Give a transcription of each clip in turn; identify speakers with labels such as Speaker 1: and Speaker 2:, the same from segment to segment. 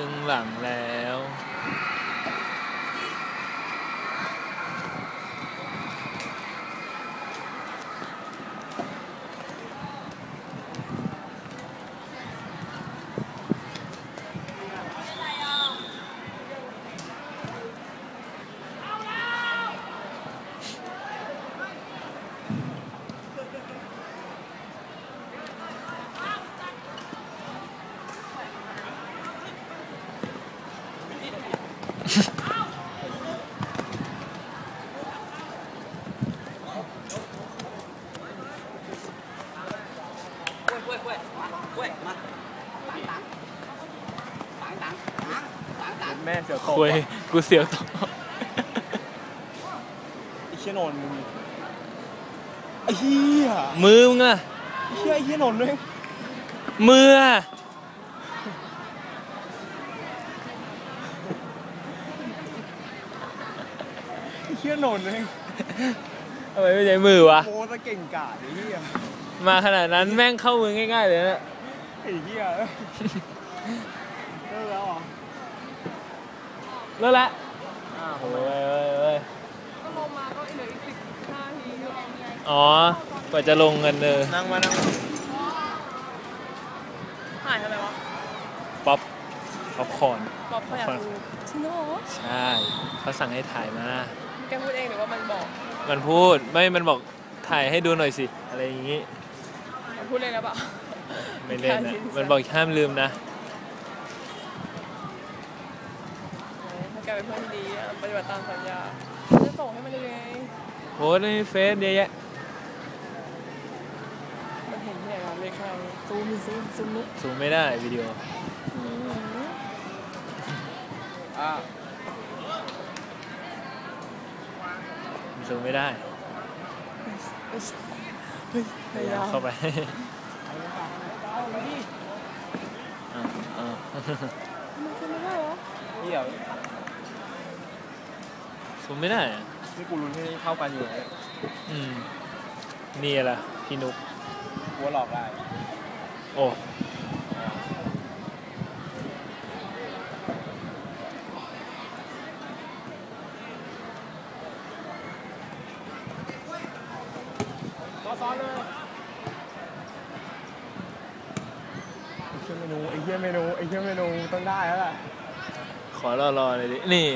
Speaker 1: ครึ่งหลังแล้ว
Speaker 2: แม่เสือตก
Speaker 1: คุยกูเสียวตก
Speaker 2: ไอ้เชี่ยนนมึงไอ้เหี้ย
Speaker 1: มือมึงอะ
Speaker 2: ไอ้เชี่ยไอ้เชี่ยนนท์ด้วย
Speaker 1: มืออะ
Speaker 2: ไอ้เชี่ยนนท์ด้วย
Speaker 1: ทำไมไม่ใช้มือวะ
Speaker 2: โคตรเก่งกาจไอ้เหี้ย
Speaker 1: มาขนาดนั้นแม่งเข้ามือง่ายๆเลยนะ
Speaker 2: อ้เหี้ยเลิกแล้วเหรอ
Speaker 1: เลิกละ
Speaker 2: อ้าว
Speaker 1: โอ้ยเว้ยเว้ย
Speaker 3: ก็ลงมาก็เหลืออีกสิบห้านาทีก็
Speaker 1: อ๋อกว่าจะลงกันเนอ
Speaker 2: นั่งมานั่งมา
Speaker 3: หายทำไมวะ
Speaker 1: ป๊อปป๊อปคอร์น
Speaker 3: บอกเขาอยากดูจริงเหรอ
Speaker 1: ใช่เขาสั่งให้ถ่ายมา
Speaker 3: แกพูดเองหรือว่ามันบอก
Speaker 1: มันพูดไม่มันบอกถ่ายให้ดูหน่อยสิ อะไรอย่างงี้
Speaker 3: มันพูดเลยนะเปล่า
Speaker 1: ไม่เล่นนะมันบอกห้ามลืมนะ
Speaker 3: ถ้าแกเป็นเพื่อนที่ดีอะปฏิบัติตามสัญญาจะส่งให้มันเลยไง
Speaker 1: โพสต์ในเฟซเยอะแยะ
Speaker 3: มันเห็นที่ไหนวะเลขใครซูมดิซูมซูมนุ๊ก
Speaker 1: ซูมไม่ได้วิดีโอ
Speaker 2: อะ
Speaker 1: ซูมไม่ได้
Speaker 3: เฮ้ยพยายาม
Speaker 1: เข้าไปอ่าอ่า
Speaker 3: มันจะไม่ได้เหรอ
Speaker 2: เหี้ย
Speaker 1: ซูมไม่ได้อะ
Speaker 2: นี่กูรู้ที่เข้ากันอยู่เลย
Speaker 1: อืมนี่แหละพี่นุก
Speaker 2: กูว่าหลอกได้
Speaker 1: โอ้
Speaker 2: ซ้อนเลยไอ้เชี่ยเมนูไอ้เชี่ยเมนูไอ้เชี่ยเมนูต้องได้แล้วแหละ
Speaker 1: ขอรอรอเลยดิ นี่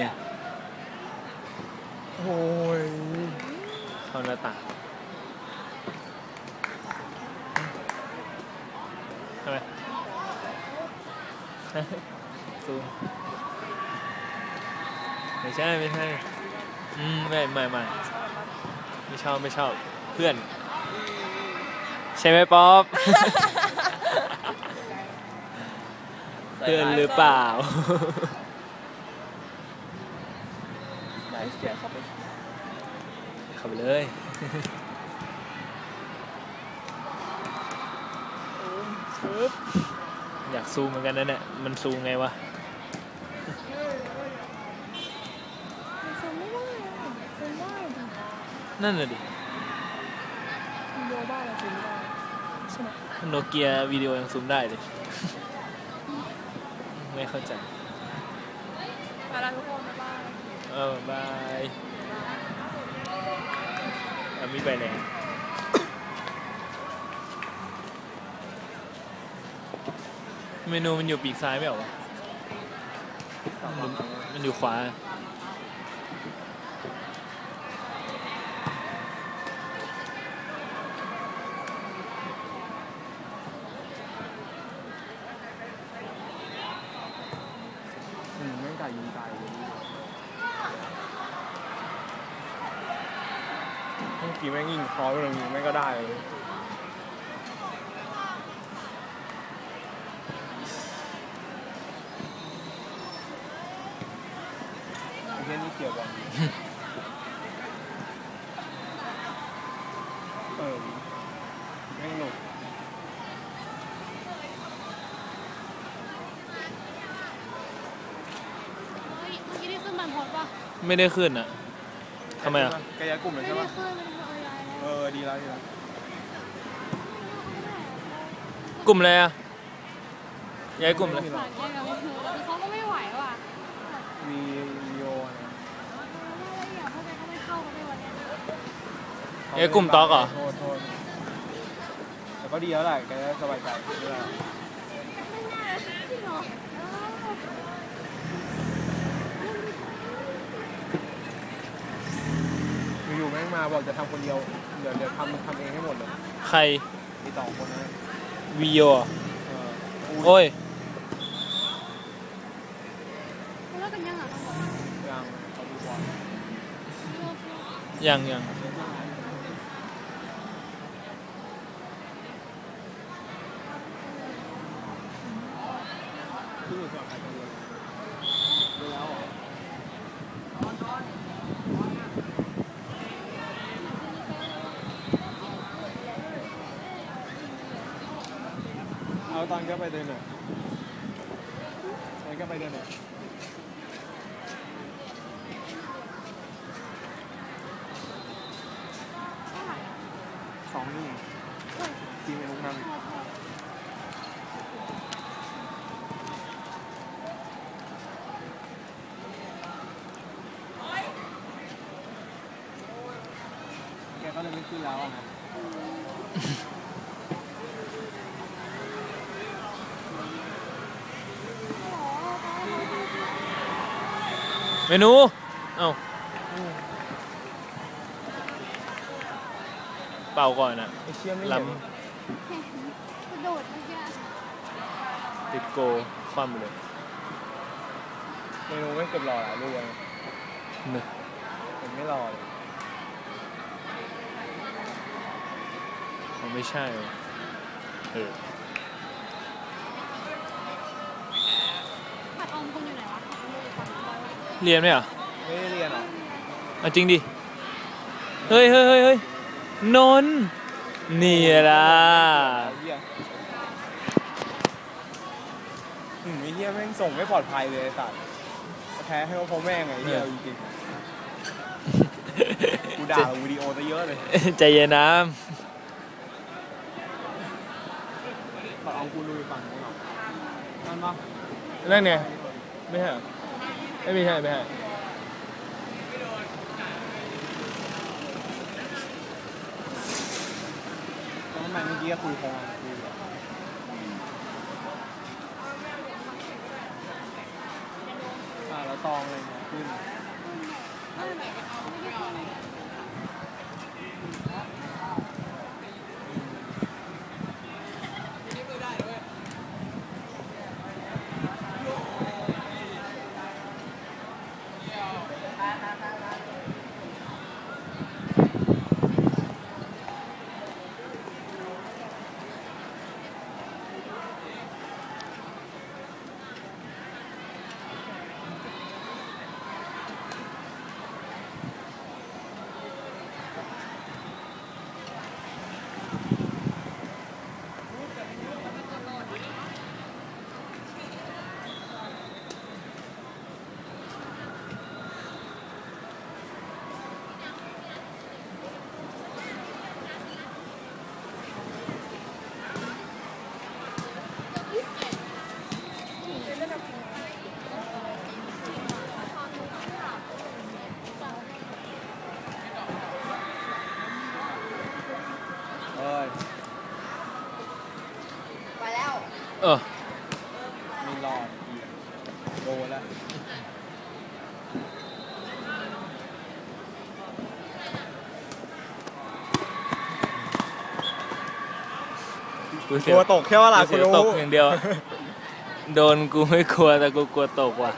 Speaker 2: โอ้ย
Speaker 1: เข้าหน้าต่างทำไมซูมไม่ใช่ไม่ใช่อืมไม่ไม่ไม่ไม่ชอบไม่ชอบเพื่อน ใช่ไหมป๊อป เพื่อนหรือเปล่า
Speaker 3: ไหนเสียเข้าไป
Speaker 1: เข้าไปเลย
Speaker 3: ซูมชึบ
Speaker 1: อยากซูมเหมือนกันนะเนี่ย มันซูมไงวะ
Speaker 3: มันซูมไม่ได้อะซูมได้ดิ
Speaker 1: นั่นน่ะดิ
Speaker 3: วิดีโอบ้านเราซูมไม่ได้ใช่ไหม
Speaker 1: โนเกียวิดีโอยังซูมได้เลย ไม่เข้าใจ
Speaker 3: ไปแล้วทุกคนบ๊ายบาย
Speaker 1: เออบายอามีใบแดงเมนูมันอยู่ปีกซ้ายไม่เหรอวะมันมันอยู่ขวา
Speaker 2: อืมแม่งไก่ยิงไก่เลย เมื่อกี้แม่งยิงคอไปตรงนี้แม่งก็ได้เลยไอ้เหี้ยนี่เกี่ยวกันเออแม่งหนุก
Speaker 4: เฮ้ยเมื่อกี้ได้ขึ้นบันพดป่ะ
Speaker 1: ไม่ได้ขึ้นอะ ทำไมอะ
Speaker 2: กายกลุ่มเลย
Speaker 4: ไม่
Speaker 2: ใช่
Speaker 4: ได้
Speaker 2: ปะ
Speaker 4: ขึ้นมันเป็นออนไลน์แล้ว
Speaker 2: เออ ดีแล้วดีแล้ว
Speaker 1: กลุ่มอะไรอะย้ายกลุ่มเลย
Speaker 2: ไหร
Speaker 4: ฝา
Speaker 2: อก
Speaker 4: แยกกันไม่ถูกคือเขาก็ไม่ไหวว่ะ
Speaker 2: วีวีโออะไร
Speaker 4: แล้วอย่างพวกแกก็ไม่เข้ากันในวันเนี้ย
Speaker 1: เอ้ยกลุ่มต๊อกเหรอ
Speaker 2: โทษโทษแต่ก็ดีแล้วแหละแกจะสบายใจไม่เป็นไร
Speaker 4: จริงเหรอ
Speaker 2: อยู่ๆ แม่งมาบอกจะทำคนเดียว เดี๋ยวเดี๋ยวทำทำเองให้หมดเลย
Speaker 1: ใคร
Speaker 2: มีสองคนนะ
Speaker 1: วีโอ
Speaker 2: เออ
Speaker 1: โอ้ย
Speaker 4: เขาเลิกกันยังอะ
Speaker 2: ยังเขาดูบอล
Speaker 1: ยังยัง
Speaker 2: ที่อยู่กับใครกันเลยดูแล้วเหรอ เอาตอน ก็ไปเดินหน่อยตอนก็ไปเดินหน่อยสองนี่จริงไอ้ลูกนั่งแกก็เลยไม่ขึ้นแล้วอะครับ
Speaker 1: เมนู เอ้า เป่าก่อนอะ
Speaker 2: ไอเชี่ยไม่
Speaker 1: ล้
Speaker 2: เห็น
Speaker 4: กระโดดเมื่อกี้ำ
Speaker 1: ติดโกคว่ำเลย
Speaker 2: เมนูไม่เกือบรอหลายลูกเลย
Speaker 1: นึก
Speaker 2: ผมไม่รอเลย
Speaker 1: มันไม่ใช่วะเออ
Speaker 4: ผัดออมคุณอยู่ไหนวะ
Speaker 1: เรียนไหมเหรอ
Speaker 2: ไม่ได้เรียนหรอ
Speaker 1: เอาจริงดิ เฮ้ยเฮ้ยเฮ้ยเฮ้ยนนท์นี่ล่ะ
Speaker 2: ไอ้เหี้ยอืมไอ้เหี้ยแม่งส่งไม่ปลอดภัยเลยไอ้สัตว์แพ้ให้ว่าพ่อแม่งไงไอ้เหี้ยจริงๆกูด่าวิดีโอซะเยอะเลย
Speaker 1: ใจเย็นนะ
Speaker 2: ตอนเอากูลุยฝั่งนู้นหรอนั่นปะ
Speaker 1: นั่นไงไม่ใช่เหรอเอ้ย ไม่ใช่ไม่ใช่
Speaker 2: ทำไมเมื่อกี้ก็คุยโคงคุยแบบอ่าแล้วตองอะไรเงี้น ขึ้นเอ้ย
Speaker 1: เออ
Speaker 2: ไม่รอดอีกโดนแล้ว
Speaker 1: กูเสี
Speaker 2: ก
Speaker 1: ย
Speaker 2: ลัวตกแค่ว่าหล่ะ
Speaker 1: กู
Speaker 2: กู
Speaker 1: เสีย
Speaker 2: รู้
Speaker 1: ตกอย่างเดียว โดนกูไม่กลัวแต่กูกลัวตกว่ะ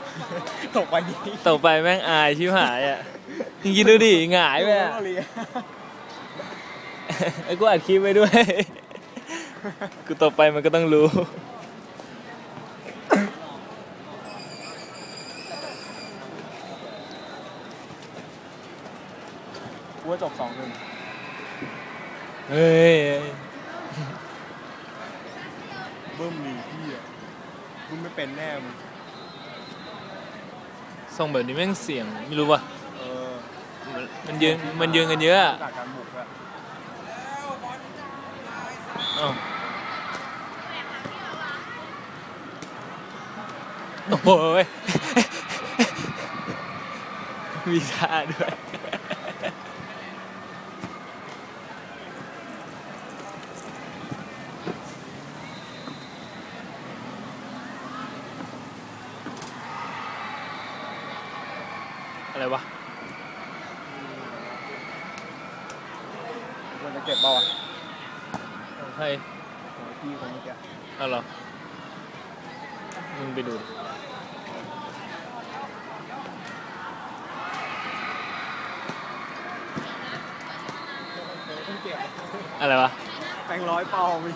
Speaker 2: ตกไปนี้
Speaker 1: ตกไปแม่งอายชิบหายอะจริงๆดูดิหงายไปอะ
Speaker 2: เรียน
Speaker 1: ไอ้กูอัดคลิปไว้ด้วย กูตกไปมันก็ต้องรู้
Speaker 2: กูว่าจบสองหนึ่ง
Speaker 1: เฮ้ย
Speaker 2: เบิ้มหนีพี่อะ มึงไม่เป็นแน่มึง
Speaker 1: ส่งแบบนี้แม่งเสียงไม่รู้ว่ะ
Speaker 2: เออ
Speaker 1: มันมันยืนมันยืนกันเยอะอะ
Speaker 2: จากการบุกอะ
Speaker 1: เอ้าโอ้โหยมีท่าด้วย อะไรวะ
Speaker 2: ควรจะเก็บเปล่าวะ
Speaker 1: ของใคร
Speaker 2: ของพี่คนเมื่อกี้
Speaker 1: เอาเหรอมึงไปดูดิ
Speaker 2: ต้องเก็บ
Speaker 1: อะไรวะ
Speaker 2: แบงค์ร้อยเปล่ามี